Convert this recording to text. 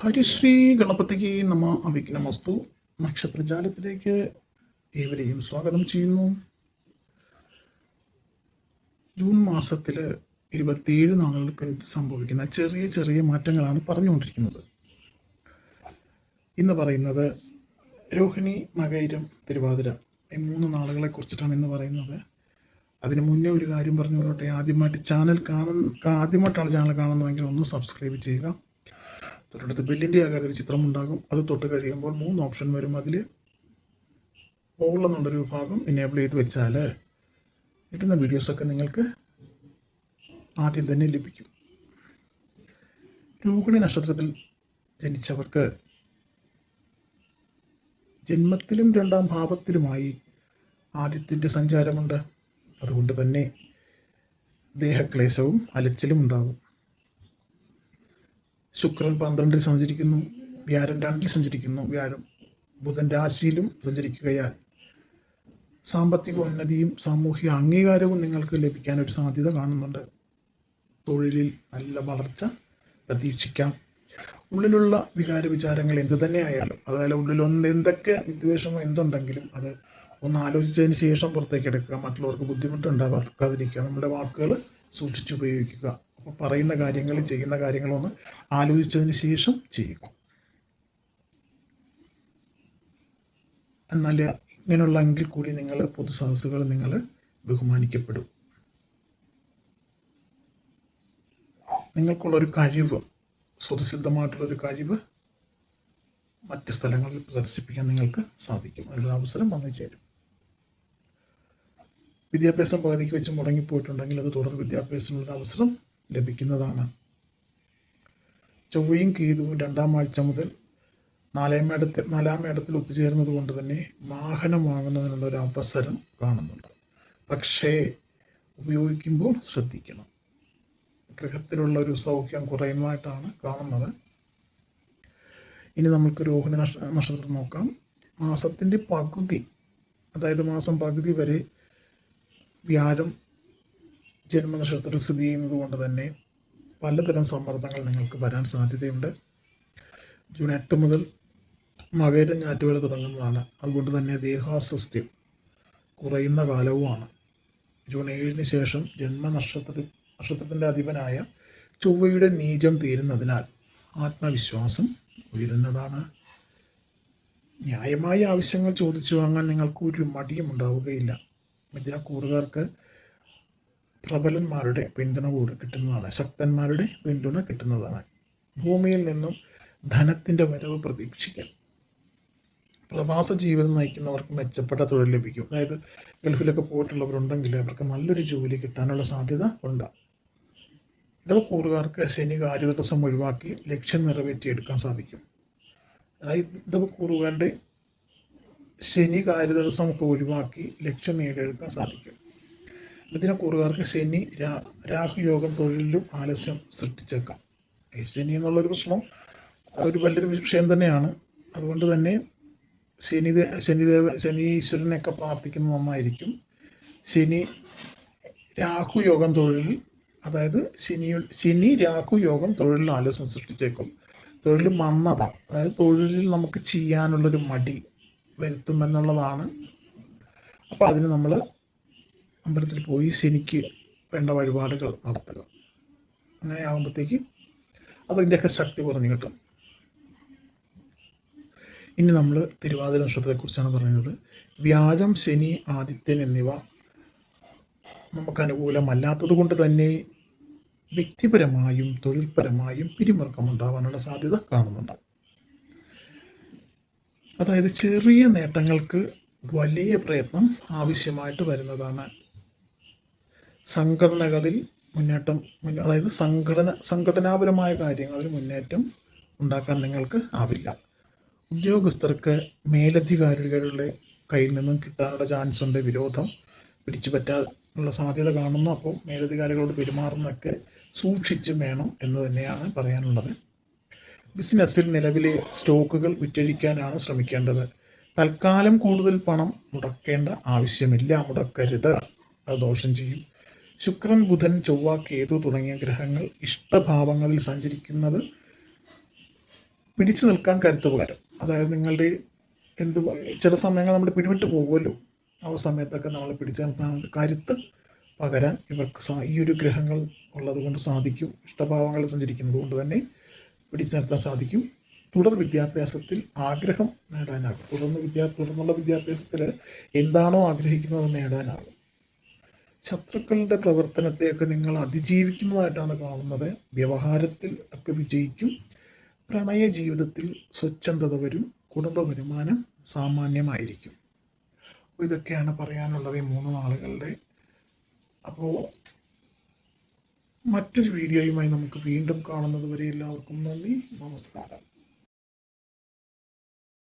ഹരിശ്രീ ഗണപതിക്ക് നമ അവിഘ്നമസ്തു. നക്ഷത്രജാലത്തിലേക്ക് ഏവരെയും സ്വാഗതം ചെയ്യുന്നു. ജൂൺ മാസത്തിൽ ഇരുപത്തിയേഴ് നാളുകൾക്ക് സംഭവിക്കുന്ന ചെറിയ ചെറിയ മാറ്റങ്ങളാണ് പറഞ്ഞുകൊണ്ടിരിക്കുന്നത്. ഇന്ന് പറയുന്നത് രോഹിണി മകൈരം തിരുവാതിര ഈ മൂന്ന് നാളുകളെ കുറിച്ചിട്ടാണ് ഇന്ന് പറയുന്നത്. അതിന് മുന്നേ ഒരു കാര്യം പറഞ്ഞു ആദ്യമായിട്ട് ചാനൽ കാണുന്ന ആദ്യമായിട്ടാണ് ചാനൽ കാണുന്നതെങ്കിൽ ഒന്ന് സബ്സ്ക്രൈബ് ചെയ്യുക. തൊട്ടടുത്ത് ബില്ലിന്റെ ആകാരത്തിൽ ഒരു ചിത്രം ഉണ്ടാകും. അത് തൊട്ട് കഴിയുമ്പോൾ മൂന്ന് ഓപ്ഷൻ വരും. അതിൽ ഓൾ എന്നുള്ളൊരു വിഭാഗം എനേബിൾ ചെയ്ത് വെച്ചാൽ കിട്ടുന്ന വീഡിയോസൊക്കെ നിങ്ങൾക്ക് ആദ്യം തന്നെ ലഭിക്കും. രോഹിണി നക്ഷത്രത്തിൽ ജനിച്ചവർക്ക് ജന്മത്തിലും രണ്ടാം ഭാവത്തിലുമായി ആദ്യത്തിന്റെ സഞ്ചാരമുണ്ട്. അതുകൊണ്ട് തന്നെ ദേഹക്ലേശവും അലച്ചിലും ഉണ്ടാകും. ശുക്രൻ പന്ത്രണ്ടിൽ സഞ്ചരിക്കുന്നു വ്യാഴം രണ്ടിൽ സഞ്ചരിക്കുന്നു വ്യാഴം ബുധൻ രാശിയിലും സഞ്ചരിക്കുകയാൽ സാമ്പത്തിക ഉന്നതിയും സാമൂഹിക അംഗീകാരവും നിങ്ങൾക്ക് ലഭിക്കാൻ ഒരു സാധ്യത കാണുന്നുണ്ട്. തൊഴിലിൽ നല്ല വളർച്ച പ്രതീക്ഷിക്കാം. ഉള്ളിലുള്ള വികാര വിചാരങ്ങൾ എന്ത് തന്നെയായാലും അതായത് ഉള്ളിൽ ഒന്ന് എന്തൊക്കെ വിദ്വേഷമോ എന്തുണ്ടെങ്കിലും അത് ഒന്ന് ആലോചിച്ചതിന് ശേഷം പുറത്തേക്ക് എടുക്കുക. മറ്റുള്ളവർക്ക് ബുദ്ധിമുട്ടുണ്ടാകാതിരിക്കുക നമ്മുടെ വാക്കുകൾ സൂക്ഷിച്ചുപയോഗിക്കുക പറയുന്ന കാര്യങ്ങൾ ചെയ്യുന്ന കാര്യങ്ങളൊന്ന് ആലോചിച്ചതിന് ശേഷം ചെയ്യുക. എന്നാൽ ഇങ്ങനെയുള്ള എങ്കിൽ കൂടി നിങ്ങൾ പൊതുസദസ്സുകൾ നിങ്ങൾ ബഹുമാനിക്കപ്പെടും. നിങ്ങൾക്കുള്ളൊരു കഴിവ് സ്വതസിദ്ധമായിട്ടുള്ളൊരു കഴിവ് മറ്റ് സ്ഥലങ്ങളിൽ പ്രദർശിപ്പിക്കാൻ നിങ്ങൾക്ക് സാധിക്കും. അതിനുള്ള അവസരം വന്നു ചേരും. വിദ്യാഭ്യാസം പകുതിക്ക് വെച്ച് മുടങ്ങിപ്പോയിട്ടുണ്ടെങ്കിൽ അത് തുടർ വിദ്യാഭ്യാസത്തിനുള്ള അവസരം ലഭിക്കുന്നതാണ്. ചൊവ്വയും കേതുവും രണ്ടാം ആഴ്ച മുതൽ നാലാം മേടത്തിൽ നാലാം മേടത്തിൽ ഒത്തുചേരുന്നത് കൊണ്ട് തന്നെ വാഹനം വാങ്ങുന്നതിനുള്ള ഒരു അവസരം കാണുന്നുണ്ട്. പക്ഷേ ഉപയോഗിക്കുമ്പോൾ ശ്രദ്ധിക്കണം. ഗ്രഹത്തിലുള്ള ഒരു സൗഖ്യം കുറയുന്നതായിട്ടാണ് കാണുന്നത്. ഇനി നമുക്ക് രോഹിണി നക്ഷ നക്ഷത്രം നോക്കാം. മാസത്തിന്റെ പകുതി അതായത് മാസം പകുതി വരെ വ്യാഴം ജന്മനക്ഷത്രത്തിൽ സ്ഥിതി ചെയ്യുന്നത് കൊണ്ട് തന്നെ പലതരം സമ്മർദ്ദങ്ങൾ നിങ്ങൾക്ക് വരാൻ സാധ്യതയുണ്ട്. ജൂൺ എട്ട് മുതൽ മകരം ഞാറ്റുവേല തുടങ്ങുന്നതാണ്. അതുകൊണ്ട് തന്നെ ദേഹാസ്വസ്ഥ്യം കുറയുന്ന കാലവുമാണ്. ജൂൺ ഏഴിന് ശേഷം ജന്മനക്ഷത്ര നക്ഷത്രത്തിന്റെ അധിപനായ ചൊവ്വയുടെ നീചം തീരുന്നതിനാൽ ആത്മവിശ്വാസം ഉയരുന്നതാണ്. ന്യായമായ ആവശ്യങ്ങൾ ചോദിച്ചു വാങ്ങാൻ നിങ്ങൾക്ക് ഒരു മടിയും ഉണ്ടാവുകയില്ല. മിഥുനക്കൂറുകാർക്ക് പ്രബലന്മാരുടെ പിന്തുണ കൂടെ കിട്ടുന്നതാണ് ശക്തന്മാരുടെ പിന്തുണ കിട്ടുന്നതാണ്. ഭൂമിയിൽ നിന്നും ധനത്തിന്റെ വരവ് പ്രതീക്ഷിക്കാം. പ്രവാസ ജീവിതം നയിക്കുന്നവർക്ക് മെച്ചപ്പെട്ട തൊഴിൽ ലഭിക്കും. അതായത് ഗൾഫിലൊക്കെ പോയിട്ടുള്ളവരുണ്ടെങ്കിൽ അവർക്ക് നല്ലൊരു ജോലി കിട്ടാനുള്ള സാധ്യത ഉണ്ട്. ഇടവക്കൂറുകാർക്ക് ശനി കാര്യതടസ്സം ഒഴിവാക്കി ലക്ഷ്യം നിറവേറ്റിയെടുക്കാൻ സാധിക്കും. അതായത് ഇടവക്കൂറുകാരുടെ ശനി കാര്യതടസ്സം ഒക്കെ ഒഴിവാക്കി ലക്ഷ്യം നേടിയെടുക്കാൻ സാധിക്കും. ഇതിനെക്കൂറുകാർക്ക് ശനി രാ രാഹുയോഗം തൊഴിലിലും ആലസ്യം സൃഷ്ടിച്ചേക്കാം. ഈ ശനി എന്നുള്ളൊരു പ്രശ്നം ഒരു വലിയൊരു വിഷയം തന്നെയാണ്. അതുകൊണ്ട് തന്നെ ശനിദേ ശനിദേവ ശനീശ്വരനെയൊക്കെ പ്രാർത്ഥിക്കുന്നത് നന്നായിരിക്കും ശനി രാഹു യോഗം തൊഴിലിൽ അതായത് ശനി ശനി രാഹു യോഗം തൊഴിലിൽ ആലസ്യം സൃഷ്ടിച്ചേക്കും. തൊഴിൽ മന്നത അതായത് തൊഴിലിൽ നമുക്ക് ചെയ്യാനുള്ളൊരു മടി വരുത്തുമെന്നുള്ളതാണ്. അപ്പോൾ അതിന് നമ്മൾ അമ്പലത്തിൽ പോയി ശനിക്ക് വേണ്ട വഴിപാടുകൾ നടത്തുക അങ്ങനെ ആകുമ്പോഴത്തേക്ക് അതിന്റെയൊക്കെ ശക്തി കുറഞ്ഞു കിട്ടും. ഇനി നമ്മൾ തിരുവാതിര നക്ഷത്രത്തെക്കുറിച്ചാണ് പറയുന്നത്. വ്യാഴം ശനി ആദിത്യൻ എന്നിവ നമുക്ക് അനുകൂലമല്ലാത്തത് കൊണ്ട് തന്നെ വ്യക്തിപരമായും തൊഴിൽപരമായും പിരിമുറുക്കം ഉണ്ടാകാനുള്ള സാധ്യത കാണുന്നുണ്ട്. അതായത് ചെറിയ നേട്ടങ്ങൾക്ക് വലിയ പ്രയത്നം ആവശ്യമായിട്ട് വരുന്നതാണ് സംഘടനകളിൽ മുന്നേറ്റം മുന്ന- അതായത് സംഘടന സംഘടനാപരമായ കാര്യങ്ങളിൽ മുന്നേറ്റം ഉണ്ടാക്കാൻ നിങ്ങൾക്ക് ആവില്ല. ഉദ്യോഗസ്ഥർക്ക് മേലധികാരികളുടെ കയ്യിൽ നിന്നും കിട്ടാനുള്ള ചാൻസ് ഉണ്ട് വിരോധം പിടിച്ചു പറ്റാനുള്ള സാധ്യത കാണുന്നു. അപ്പോൾ മേലധികാരികളോട് പെരുമാറുന്നതൊക്കെ സൂക്ഷിച്ച് വേണം എന്ന് തന്നെയാണ് പറയാനുള്ളത്. ബിസിനസ്സിൽ നിലവിലെ സ്റ്റോക്കുകൾ വിറ്റഴിക്കാനാണ് ശ്രമിക്കേണ്ടത്. തൽക്കാലം കൂടുതൽ പണം മുടക്കേണ്ട ആവശ്യമില്ല മുടക്കരുത്. അത് ദോഷം ചെയ്യും. ശുക്രൻ ബുധൻ ചൊവ്വ കേതു തുടങ്ങിയ ഗ്രഹങ്ങൾ ഇഷ്ടഭാവങ്ങളിൽ സഞ്ചരിക്കുന്നത് പിടിച്ചു നിൽക്കാൻ കരുത്ത് പകരം അതായത് നിങ്ങളുടെ എന്ത് ചില സമയങ്ങൾ നമ്മൾ പിടിവിട്ട് പോകുമല്ലോ. ആ സമയത്തൊക്കെ നമ്മൾ പിടിച്ചു നിർത്താൻ കരുത്ത് പകരാൻ ഇവർക്ക് സാ ഈ ഒരു ഗ്രഹങ്ങൾ ഉള്ളതുകൊണ്ട് സാധിക്കും. ഇഷ്ടഭാവങ്ങൾ സഞ്ചരിക്കുന്നത് കൊണ്ട് തന്നെ പിടിച്ചു നിർത്താൻ സാധിക്കും. തുടർ വിദ്യാഭ്യാസത്തിൽ ആഗ്രഹം നേടാനാകും. തുടർന്ന് വിദ്യാ തുടർന്നുള്ള വിദ്യാഭ്യാസത്തിൽ എന്താണോ ആഗ്രഹിക്കുന്നത് നേടാനാകും. ശത്രുക്കളുടെ പ്രവർത്തനത്തെയൊക്കെ നിങ്ങൾ അതിജീവിക്കുന്നതായിട്ടാണ് കാണുന്നത്. വ്യവഹാരത്തിൽ ഒക്കെ വിജയിക്കും. പ്രണയ ജീവിതത്തിൽ സ്വച്ഛന്തത വരും. കുടുംബ വരുമാനം സാമാന്യമായിരിക്കും. ഇതൊക്കെയാണ് പറയാനുള്ളത് ഈ മൂന്ന് നാളുകളുടെ. അപ്പോൾ മറ്റൊരു വീഡിയോയുമായി നമുക്ക് വീണ്ടും കാണുന്നത് വരെ എല്ലാവർക്കും നന്ദി. നമസ്കാരം.